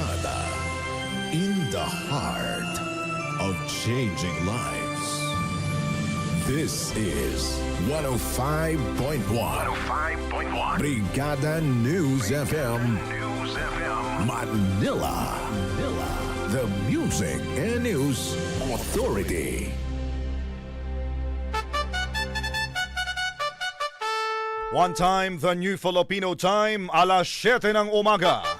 Brigada in the heart of changing lives. This is 105.1 5.1 Brigada News FM News FM. Manila. Manila. The Music and News Authority. One time, the new Filipino time, alas 7 ng umaga.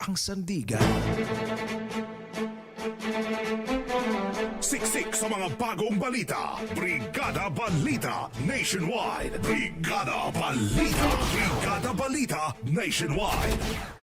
ang sandigan. Siksik sa mga bagong balita. Brigada Balita Nationwide. Brigada Balita. Brigada Balita Nationwide.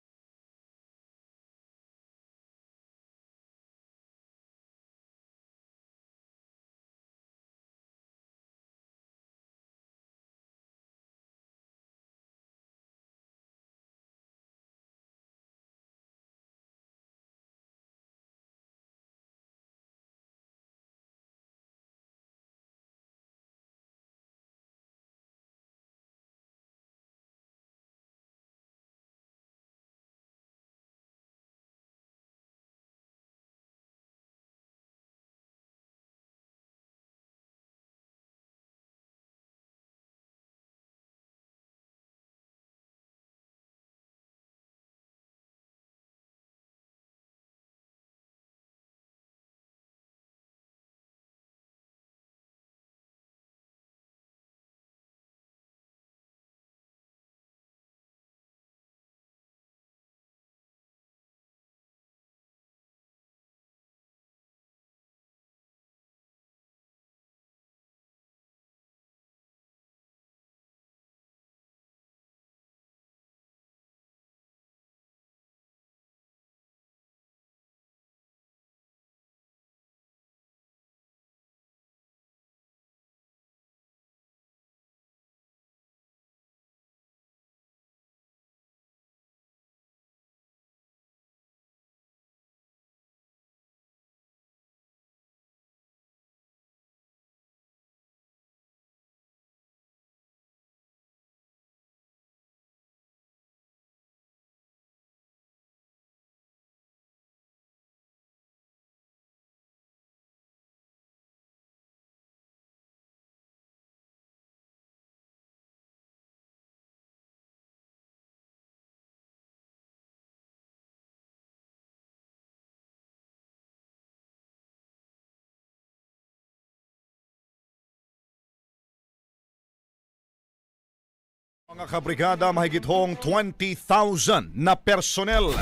Mga kabrigada, mahigit hong 20,000 na personnel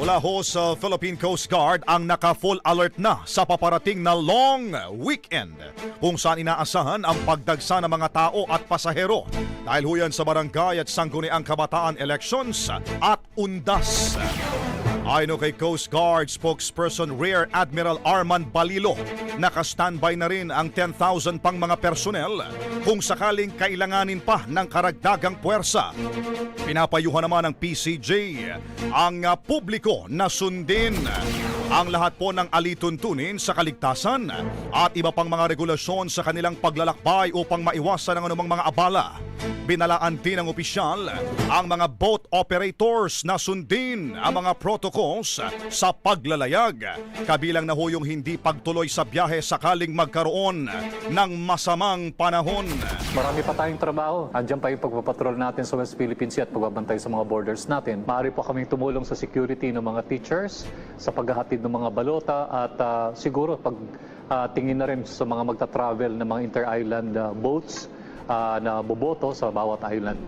mula ho sa Philippine Coast Guard ang naka-full alert na sa paparating na long weekend kung saan inaasahan ang pagdagsa ng mga tao at pasahero dahil ho yan sa barangay at sangguniang kabataan elections at undas. Ayon kay Coast Guard spokesperson Rear Admiral Arman Balilo, naka-standby na rin ang 10,000 pang mga personnel kung sakaling kailanganin pa ng karagdagang puwersa. Pinapayuhan naman ng PCJ ang ah, publiko na sundin ang lahat po ng alituntunin sa kaligtasan at iba pang mga regulasyon sa kanilang paglalakbay upang maiwasan ang anumang mga abala. Binalaan din ng opisyal ang mga boat operators na sundin ang mga protocols sa paglalayag. Kabilang na ho yung hindi pagtuloy sa biyahe sakaling magkaroon ng masamang panahon. Marami pa tayong trabaho. Andiyan pa yung pagpapatrol natin sa West Philippine Sea at pagbabantay sa mga borders natin. Maaari po kaming tumulong sa security ng mga teachers, sa paghahatid ng mga balota at ah, siguro pag ah, tingin na rin sa mga magta-travel ng mga inter-island ah, boats ah, na boboto sa bawat island.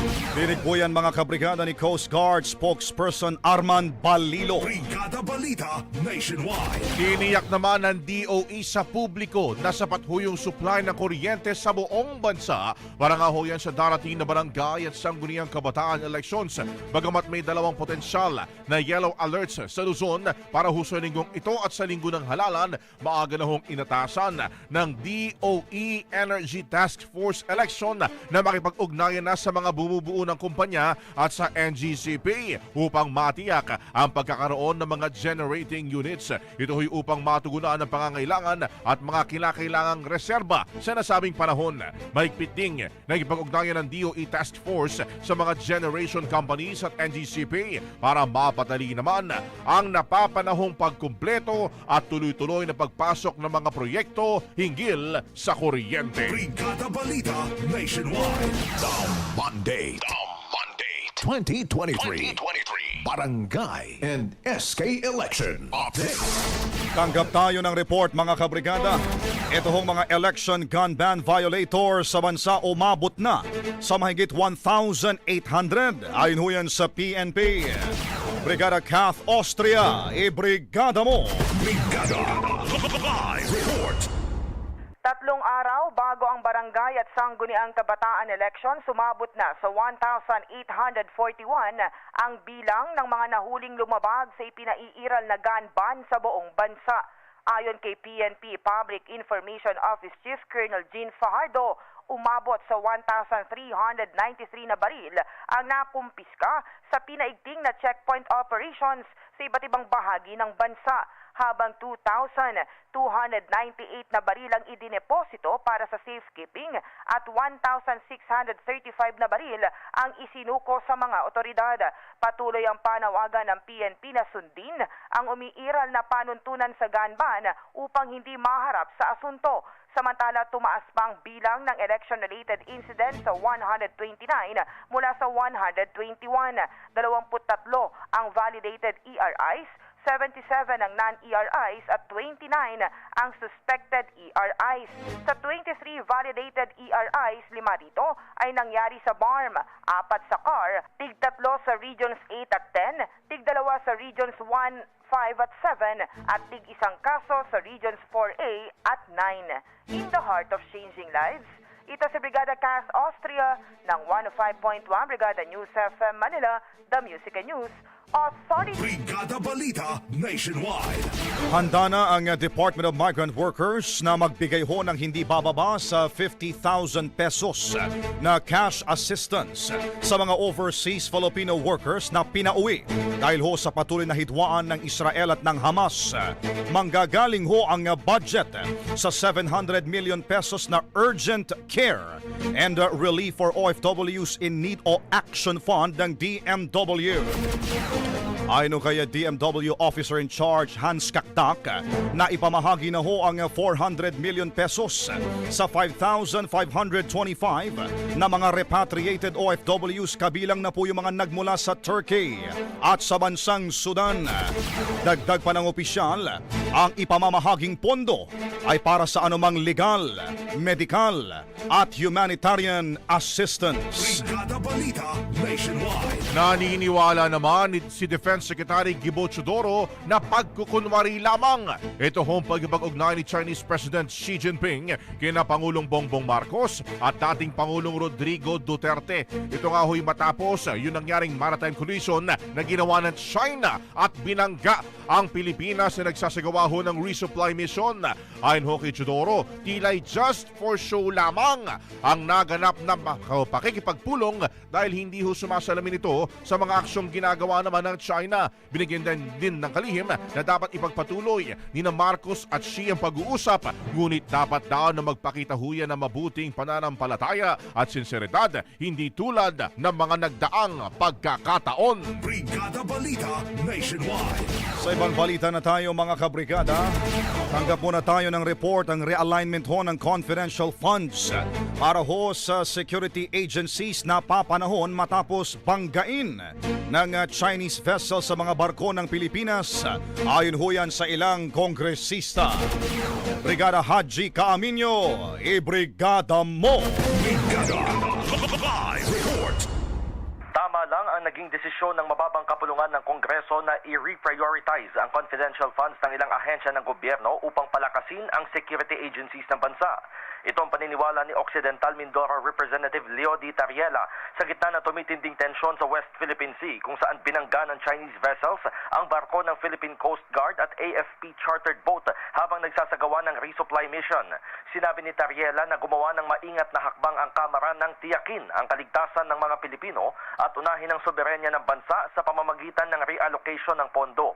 Dinig po yan mga kabrigada ni Coast Guard spokesperson Arman Balilo. Brigada Balita Nationwide. Tiniyak naman ng DOE sa publiko na sapat ho yung supply ng kuryente sa buong bansa para nga ho yan sa darating na barangay at sangguniang kabataan elections. Bagamat may dalawang potensyal na yellow alerts sa Luzon para ho sa linggong ito at sa linggo ng halalan, maaga na hong inatasan ng DOE Energy Task Force election na makipag-ugnayan na sa mga bumubuo ng kumpanya at sa NGCP upang matiyak ang pagkakaroon ng mga generating units. Ito ho'y upang matugunan ang pangangailangan at mga kinakailangang reserba sa nasabing panahon. Mahigpit ding nagipag-ugnayan ng DOE Task Force sa mga generation companies at NGCP para mapadali naman ang napapanahong pagkumpleto at tuloy-tuloy na pagpasok ng mga proyekto hinggil sa kuryente. Brigada Balita Nationwide. The Monday. The Monday. 2023. 2023. Barangay and SK Election Update. Tanggap tayo ng report mga kabrigada. Ito hong mga election gun ban violators sa bansa umabot na sa mahigit 1,800 ayon ho yan sa PNP. Brigada Kath Austria, ibrigada mo! Brigada. Live report. Tatlong araw bago ang barangay at sangguniang kabataan election, sumabot na sa 1,841 ang bilang ng mga nahuling lumabag sa ipinaiiral na gun ban sa buong bansa. Ayon kay PNP Public Information Office Chief Colonel Jean Fajardo, umabot sa 1,393 na baril ang nakumpiska sa pinaigting na checkpoint operations sa iba't ibang bahagi ng bansa habang 2,298 na baril ang idineposito para sa safekeeping at 1,635 na baril ang isinuko sa mga otoridad. Patuloy ang panawagan ng PNP na sundin ang umiiral na panuntunan sa gun ban upang hindi maharap sa asunto. Samantala, tumaas pa ang bilang ng election-related incidents sa 129 mula sa 121. 23 ang validated ERIs 77 ang non-ERIs at 29 ang suspected ERIs. Sa 23 validated ERIs, lima rito ay nangyari sa BARM, apat sa CAR, tig tatlo sa Regions 8 at 10, tig dalawa sa Regions 1, 5 at 7, at tig isang kaso sa Regions 4A at 9. In the heart of changing lives, ito si Brigada Cass Austria ng 105.1 Brigada News FM Manila, The Music and News Authority. Brigada Balita Nationwide. Handa na ang Department of Migrant Workers na magbigay ho ng hindi bababa sa 50,000 pesos na cash assistance sa mga overseas Filipino workers na pinauwi dahil ho sa patuloy na hidwaan ng Israel at ng Hamas. Manggagaling ho ang budget sa 700 million pesos na urgent care and relief for OFWs in need o action fund ng DMW. Ayon kay DMW Officer in Charge Hans Kakdak na ipamahagi na ho ang 400 million pesos sa 5,525 na mga repatriated OFWs kabilang na po yung mga nagmula sa Turkey at sa bansang Sudan. Dagdag pa ng opisyal, ang ipamamahaging pondo ay para sa anumang legal, medical at humanitarian assistance. Balita Nationwide. Naniniwala naman si Defense Secretary Gibo Chodoro na pagkukunwari lamang. Ito hong pagkipag-ugnay ni Chinese President Xi Jinping kina Pangulong Bongbong Marcos at dating Pangulong Rodrigo Duterte. Ito nga ho'y matapos yung nangyaring maritime collision na ginawa ng China at binangga ang Pilipinas na nagsasagawa ho ng resupply mission. Ayon ho kay Chodoro, tila'y just for show lamang ang naganap na pakikipagpulong dahil hindi ho sumasalamin ito sa mga aksyong ginagawa naman ng China. Binigyan din, din ng kalihim na dapat ipagpatuloy ni na Marcos at Xi ang pag-uusap ngunit dapat daw na magpakita huya ng mabuting pananampalataya at sinseridad hindi tulad ng mga nagdaang pagkakataon. Brigada Balita Nationwide. Sa ibang balita na tayo mga kabrigada, tanggap muna tayo ng report ang realignment ho ng confidential funds para ho sa security agencies na papanahon matapos banggain ng uh, Chinese vessel sa mga barko ng Pilipinas. Ayon ho yan sa ilang kongresista. Brigada Haji Kaaminyo, ibrigada mo! Brigada naging desisyon ng mababang kapulungan ng Kongreso na i-reprioritize ang confidential funds ng ilang ahensya ng gobyerno upang palakasin ang security agencies ng bansa. Ito ang paniniwala ni Occidental Mindoro Representative Leo Di Tariela sa gitna ng tumitinding tensyon sa West Philippine Sea kung saan binangga ng Chinese vessels ang barko ng Philippine Coast Guard at AFP chartered boat habang nagsasagawa ng resupply mission. Sinabi ni Tariela na gumawa ng maingat na hakbang ang Kamara nang tiyakin ang kaligtasan ng mga Pilipino at unahin ang soberenya ng bansa sa pamamagitan ng reallocation ng pondo.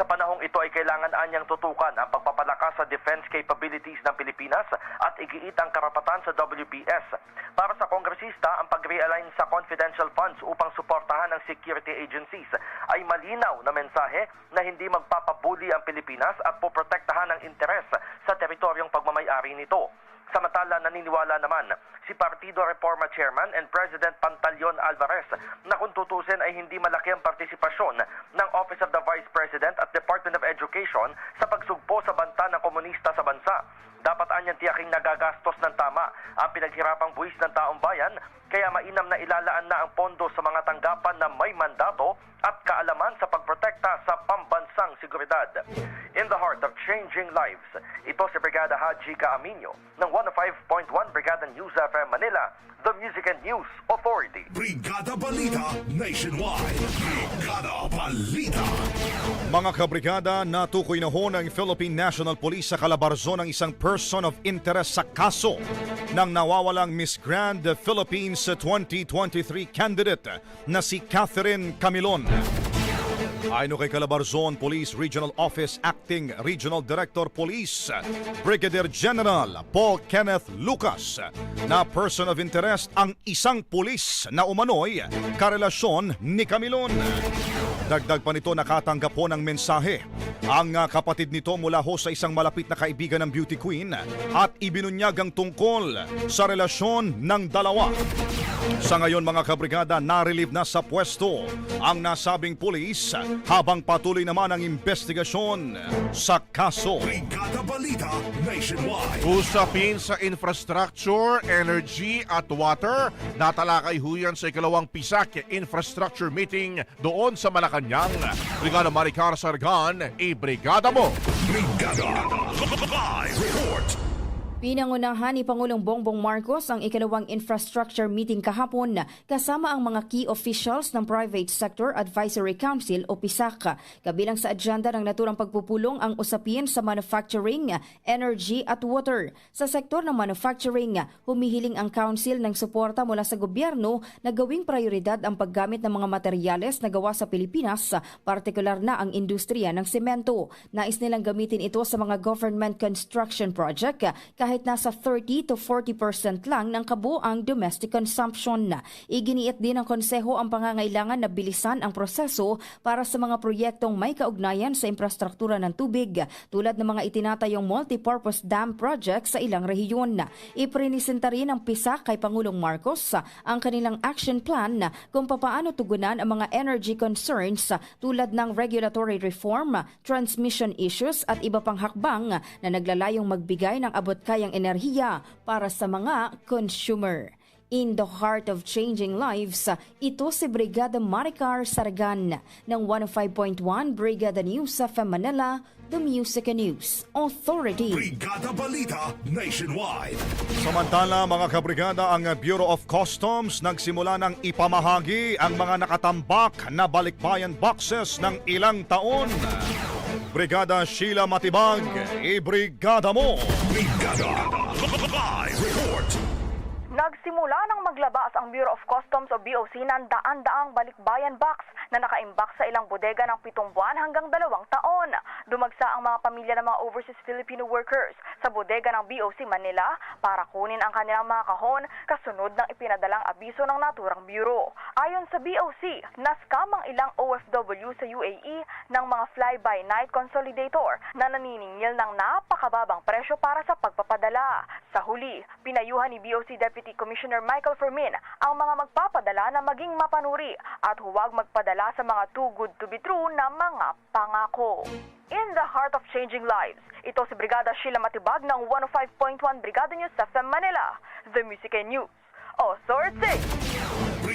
Sa panahong ito ay kailangan anyang tutukan ang pagpapalakas sa defense capabilities ng Pilipinas at igiit ang karapatan sa WPS. Para sa kongresista, ang pag-realign sa confidential funds upang suportahan ang security agencies ay malinaw na mensahe na hindi magpapabuli ang Pilipinas at poprotektahan ang interes sa teritoryong pagmamayari nito. Samantala, naniniwala naman si Partido Reforma Chairman and President Pantaleon Alvarez na kung tutusin ay hindi malaki ang partisipasyon ng Office of the Vice President at Department of Education sa pagsugpo sa banta ng komunista sa bansa. Dapat anyang tiyaking nagagastos ng tama ang pinaghirapang buwis ng taong bayan kaya mainam na ilalaan na ang pondo sa mga tanggapan na may mandato at kaalaman sa pagprotekta sa pambansang seguridad. In the heart of changing lives, ito si Brigada Haji Kaaminyo ng 105.1 Brigada News FM Manila, the Music and News Authority. Brigada Balita Nationwide. Brigada Balita. Mga kabrigada, natukoy na ho ng Philippine National Police sa Calabarzon ang isang person of interest sa kaso ng nawawalang Miss Grand Philippines 2023 candidate na si Catherine Camilon. Ayon kay Calabarzon Police Regional Office Acting Regional Director Police Brigadier General Paul Kenneth Lucas na person of interest ang isang pulis na umano'y karelasyon ni Camilon. Dagdag pa nito nakatanggap po ng mensahe ang ah, kapatid nito mula ho sa isang malapit na kaibigan ng beauty queen at ibinunyag ang tungkol sa relasyon ng dalawa. Sa ngayon mga kabrigada, narelieve na sa pwesto ang nasabing pulis habang patuloy naman ang investigasyon sa kaso. Usapin sa infrastructure, energy at water, natalakay huyan sa ikalawang PISAC infrastructure meeting doon sa Malacanang. Brigada Maricar Sargan, i-brigada mo! Brigada Live Report. Pinangunahan ni Pangulong Bongbong Marcos ang ikalawang infrastructure meeting kahapon kasama ang mga key officials ng Private Sector Advisory Council o PISAC. Kabilang sa agenda ng naturang pagpupulong ang usapin sa manufacturing, energy at water. Sa sektor ng manufacturing, humihiling ang council ng suporta mula sa gobyerno na gawing prioridad ang paggamit ng mga materyales na gawa sa Pilipinas, partikular na ang industriya ng semento. Nais nilang gamitin ito sa mga government construction project kahit nasa 30 to 40% lang ng kabuang domestic consumption. Iginiit din ng konseho ang pangangailangan na bilisan ang proseso para sa mga proyektong may kaugnayan sa infrastruktura ng tubig tulad ng mga itinatayong multipurpose dam projects sa ilang rehiyon. Iprinisenta rin ng PISA kay Pangulong Marcos ang kanilang action plan kung papaano tugunan ang mga energy concerns tulad ng regulatory reform, transmission issues at iba pang hakbang na naglalayong magbigay ng abot kayang enerhiya para sa mga consumer. In the heart of changing lives, ito si Brigada Maricar Saragan ng 105.1 Brigada News sa Manila, The Music and News Authority. Brigada Balita Nationwide. Samantala mga kabrigada, ang Bureau of Customs nagsimula ng ipamahagi ang mga nakatambak na balikbayan boxes ng ilang taon. Brigada Sheila Matibag, ibrigada mo! Brigada Live Report. Nagsimula nang maglabas ang Bureau of Customs o BOC ng daan-daang balikbayan box na nakaimbak sa ilang bodega ng pitong buwan hanggang dalawang taon. Dumagsa ang mga pamilya ng mga overseas Filipino workers sa bodega ng BOC Manila para kunin ang kanilang mga kahon kasunod ng ipinadalang abiso ng naturang bureau. Ayon sa BOC, naskam ang ilang OFW sa UAE ng mga fly-by-night consolidator na naniningil ng napakababang presyo para sa pagpapadala. Sa huli, pinayuhan ni BOC Deputy Commissioner Michael Fermin ang mga magpapadala na maging mapanuri at huwag magpadala sa mga too good to be true na mga pangako. In the heart of changing lives, ito si Brigada Sheila Matibag ng 105.1 Brigada News sa FM Manila, The Music and News. Authority!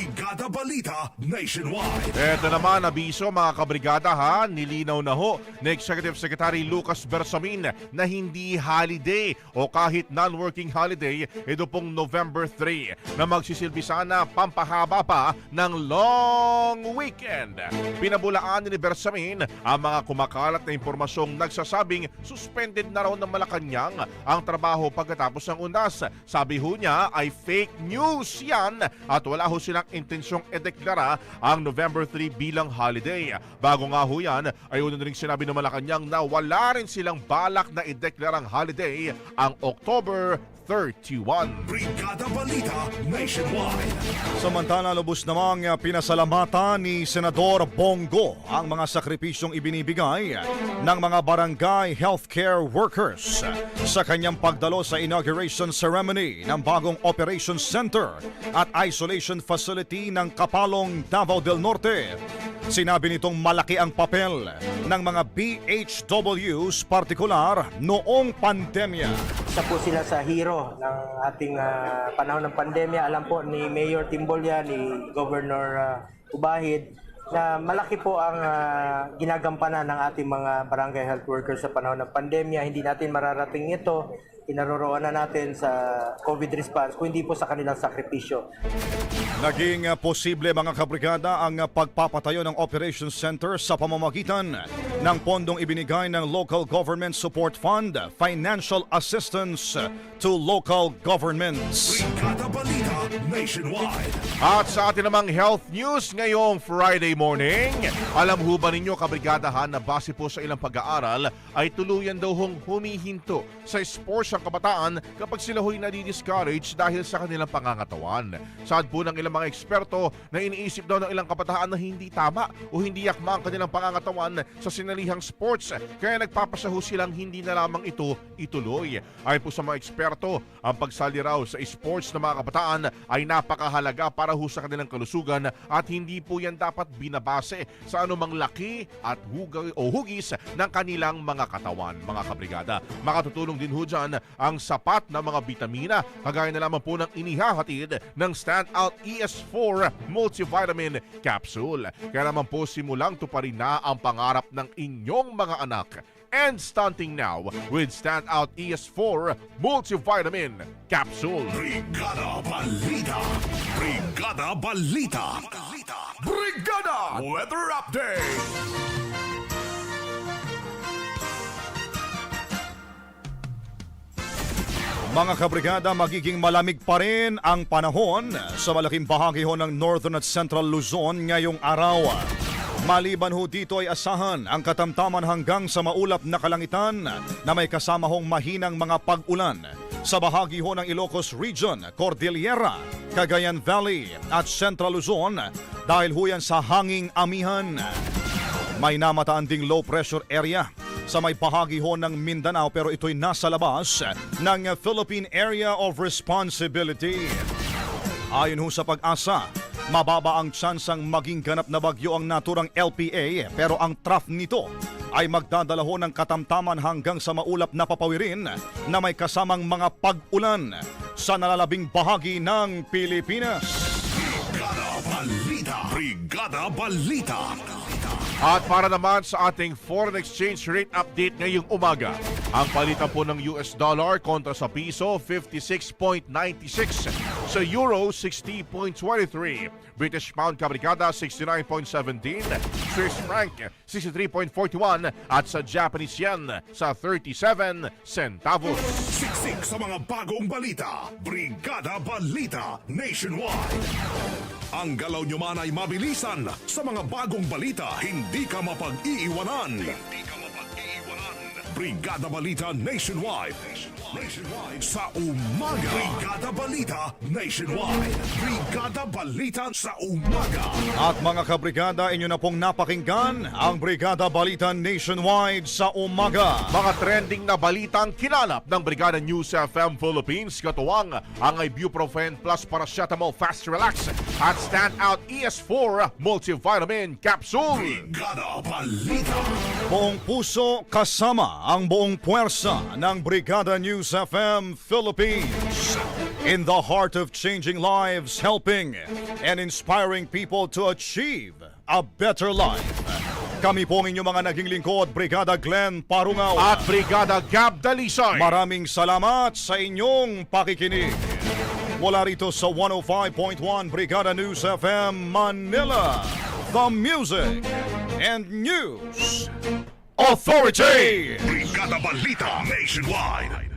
Brigada Balita Nationwide. Ito naman, abiso mga kabrigada ha, nilinaw na ho ni Executive Secretary Lucas Bersamin na hindi holiday o kahit non-working holiday ito pong November 3 na magsisilbi sana pampahaba pa ng long weekend. Pinabulaan ni Bersamin ang mga kumakalat na impormasyong nagsasabing suspended na raw ng Malacanang ang trabaho pagkatapos ng undas. Sabi ho niya ay fake news yan at wala ho silang intensyong edeklara ang November 3 bilang holiday. Bago nga ho yan, ay una rin sinabi ng Malacanang na wala rin silang balak na ideklarang holiday ang October 31. Brigada Balita Nationwide. Samantala lubos namang pinasalamatan ni Senador Bongo ang mga sakripisyong ibinibigay ng mga barangay healthcare workers sa kanyang pagdalo sa inauguration ceremony ng bagong Operations Center at Isolation Facility ng Kapalong, Davao del Norte. Sinabi nitong malaki ang papel ng mga BHWs partikular noong pandemya. Isa po sila sa hero ng ating ah, panahon ng pandemya. Alam po ni Mayor Timbolya, ni Governor ah, Ubahid, na malaki po ang ah, ginagampanan ng ating mga barangay health workers sa panahon ng pandemya. Hindi natin mararating ito, kinaroroonan natin sa COVID response, kung hindi po sa kanilang sakripisyo. Naging uh, posible mga kabrigada ang pagpapatayo ng Operations Center sa pamamagitan ng pondong ibinigay ng Local Government Support Fund, financial assistance to local governments. At sa atin namang health news ngayong Friday morning, alam ho ba ninyo kabrigadahan na base po sa ilang pag-aaral ay tuluyan daw hong humihinto sa sports ang kabataan kapag sila ho'y nadi-discourage dahil sa kanilang pangangatawan. Saad po ng ilang mga eksperto na iniisip daw ng ilang kabataan na hindi tama o hindi yakma ang kanilang pangangatawan sa sinalihang sports kaya nagpapasa ho silang hindi na lamang ito ituloy. Ayon po sa mga eksperto, ang pagsali raw sa sports ng mga kabataan ay napakahalaga para ho sa kanilang kalusugan at hindi po yan dapat binabase sa anumang laki at hugay o hugis ng kanilang mga katawan, mga kabrigada. Makatutulong din ho dyan ang sapat na mga bitamina kagaya na lamang po ng inihahatid ng Standout ES4 Multivitamin Capsule. Kaya naman po simulang tuparin na ang pangarap ng inyong mga anak and stunting now with Standout ES4 Multivitamin Capsule. Brigada Balita. Brigada Balita. Brigada Weather Update. Mga kabrigada, magiging malamig pa rin ang panahon sa malaking bahagi ho ng Northern at Central Luzon ngayong araw. Maliban ho dito ay asahan ang katamtaman hanggang sa maulap na kalangitan na may kasama hong mahinang mga pag-ulan sa bahagi ho ng Ilocos Region, Cordillera, Cagayan Valley at Central Luzon dahil ho yan sa hanging amihan. May namataan ding low pressure area sa may bahagi ho ng Mindanao pero ito'y nasa labas ng Philippine Area of Responsibility. Ayon ho sa pag-asa, mababa ang tsansang maging ganap na bagyo ang naturang LPA pero ang trough nito ay magdadala ho ng katamtaman hanggang sa maulap na papawirin na may kasamang mga pag-ulan sa nalalabing bahagi ng Pilipinas. Brigada Balita. Brigada Balita. At para naman sa ating foreign exchange rate update ngayong umaga, ang palitan po ng US dollar kontra sa piso 56.96, sa euro 60.23, British pound kabrikada 69.17, Swiss franc 63.41 at sa Japanese yen sa 37 centavos. Siksik sa mga bagong balita. Brigada Balita Nationwide. Ang galaw nyo man ay mabilisan. Sa mga bagong balita, hindi ka mapag-iiwanan. Hindi ka mapag-iiwanan. Brigada Balita Nationwide. Nationwide. Sa umaga. Brigada Balita Nationwide. Brigada Balita sa umaga. At mga kabrigada, inyo na pong napakinggan ang Brigada Balita Nationwide sa umaga. Mga trending na balitang kinalap ng Brigada News FM Philippines katuwang ang Ibuprofen plus Paracetamol Fast Relax at Standout ES4 Multivitamin Capsule. Brigada Balita. Buong puso kasama ang buong puwersa ng Brigada News FM Philippines. In the heart of changing lives, helping and inspiring people to achieve a better life. Kami po ang inyong mga naging lingkod, Brigada Glenn Parungaw. At Brigada Gab Dalisay. Maraming salamat sa inyong pakikinig. Mula rito sa 105.1 Brigada News FM Manila, the music and news authority. Brigada Balita Nationwide.